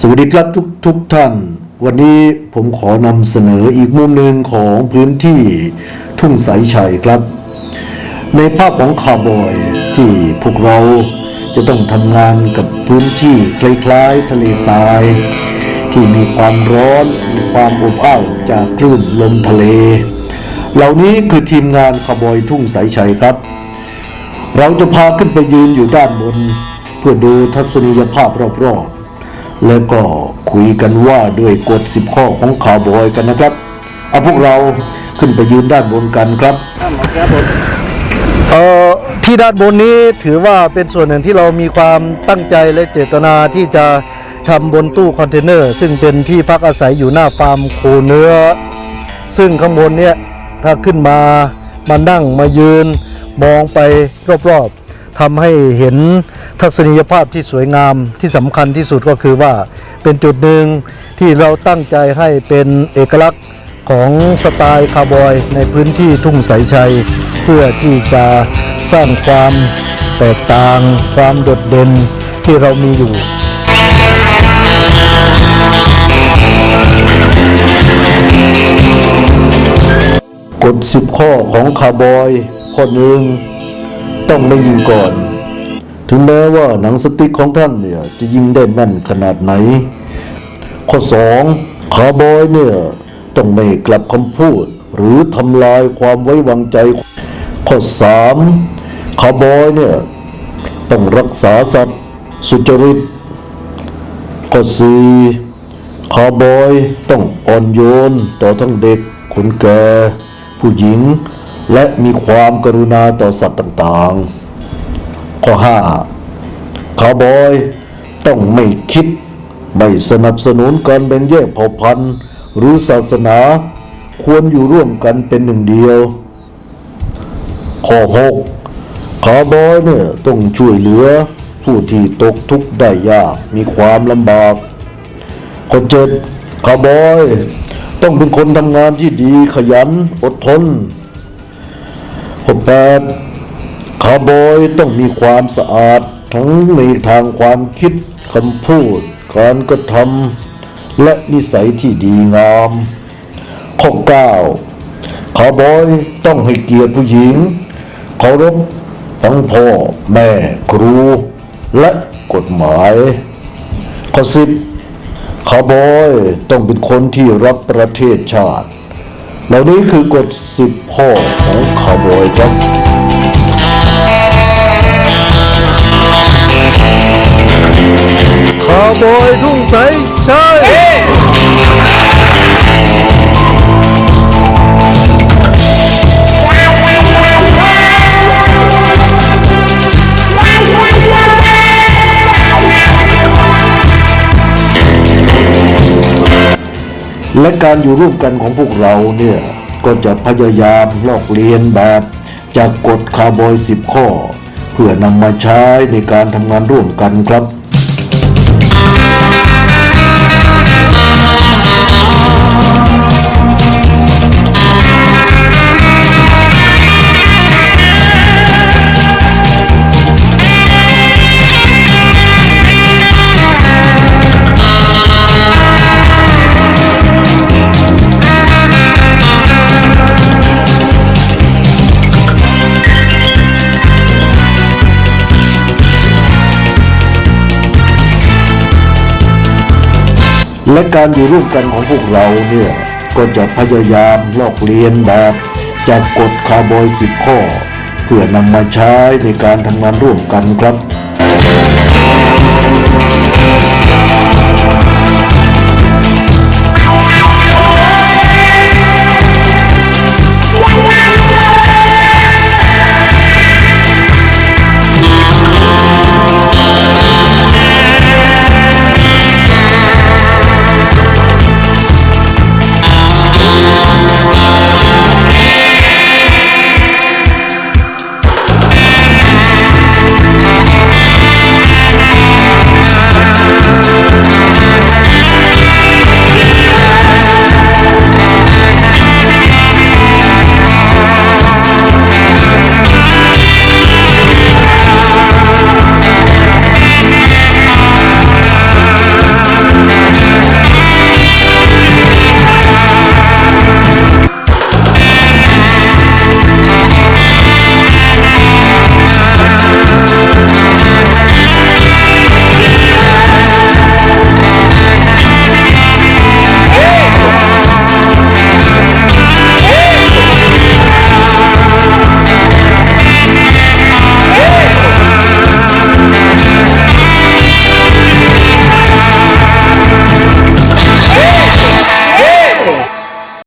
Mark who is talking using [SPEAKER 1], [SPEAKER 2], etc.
[SPEAKER 1] สวัสดีครับทุกทุกท่าน วันนี้ผมขอนำเสนออีกมุมหนึ่งของพื้นที่ทุ่งสายชัยครับ ในภาพของคาร์บอยที่พวกเราจะต้องทำงานกับพื้นที่คล้ายๆทะเลทราย ที่มีความร้อนมีความอบอ้าวจากคลื่นลมทะเล เหล่านี้คือทีมงานคาร์บอยทุ่งสายชัยครับ เราจะพาขึ้นไปยืนอยู่ด้านบน เพื่อดูทัศนียภาพรอบๆ แล้วก็คุยกันว่าด้วยกฎสิบข้อของคาวบอยกันนะครับ เอาพวกเราขึ้นไปยืนด้านบนกันครับ
[SPEAKER 2] เอ่อที่ด้านบนนี้ถือว่าเป็นส่วนหนึ่งที่เรามีความตั้งใจและเจตนาที่จะทำบนตู้คอนเทนเนอร์ ซึ่งเป็นที่พักอาศัยอยู่หน้าฟาร์มโคเนื้อ ซึ่งข้างบนเนี่ยถ้าขึ้นมามานั่งมายืนมองไปรอบๆ ทำให้เห็นทัศนียภาพที่สวยงามที่สำคัญที่สุดก็คือว่าเป็นจุดหนึ่งที่เราตั้งใจให้เป็นเอกลักษณ์ของสไตล์คาร์บอย ในพื้นที่ทุ่งสายชัย เพื่อที่จะสร้างความแตกต่าง ความโดดเด่นที่เรามีอยู่
[SPEAKER 1] กฎสิบข้อของคาวบอยข้อหนึ่ง ต้องไม่ยิงก่อน ถึงแม้ว่าหนังสติ๊กของท่านเนี่ยจะยิงได้แม่นขนาดไหน ข้อสองคาวบอยเนี่ยต้องไม่กลับคำพูด หรือทำลายความไว้วางใจ ข้อสามคาวบอยเนี่ยต้องรักษาสัตว์สุจริต ข้อสี่คาวบอยต้องอ่อนโยนต่อทั้งเด็กคนแก่ผู้หญิง และมีความกรุณาต่อสัตว์ต่างๆ ข้อห้าคาวบอยต้องไม่คิด ไม่สนับสนุนการแบ่งแยกเผ่าพันธุ์ หรือศาสนาควรอยู่ร่วมกันเป็นหนึ่งเดียว ข้อหกคาวบอยเนี่ยต้องช่วยเหลือ ผู้ที่ตกทุกข์ได้ยากมีความลำบาก ข้อเจ็ดคาวบอยต้องเป็นคนทำงานที่ดีขยันอดทน ข้อแปดคาวบอยต้องมีความสะอาดทั้งในทางความคิดคำพูด การกระทำและนิสัยที่ดีงาม ข้อเก้าคาวบอยต้องให้เกียรติผู้หญิงเคารพทั้งพ่อแม่ครู และกฎหมาย ข้อสิบคาวบอยต้องเป็นคนที่รักประเทศชาติ เหล่านี้คือกฎสิบข้อของคาร์บอยครับ
[SPEAKER 2] คาร์บอยทุ่งใสใช่
[SPEAKER 1] และการอยู่ร่วมกันของพวกเราเนี่ยก็จะพยายามลอกเลียนแบบจากกฎคาร์บอยสิบข้อ เพื่อนำมาใช้ในการทำงานร่วมกันครับ และการอยู่ร่วมกันของพวกเราเนี่ยก็จะพยายามลอกเลียนแบบจากกฎคาร์บอยสิบข้อ เพื่อนำมาใช้ในการทำงานร่วมกันครับ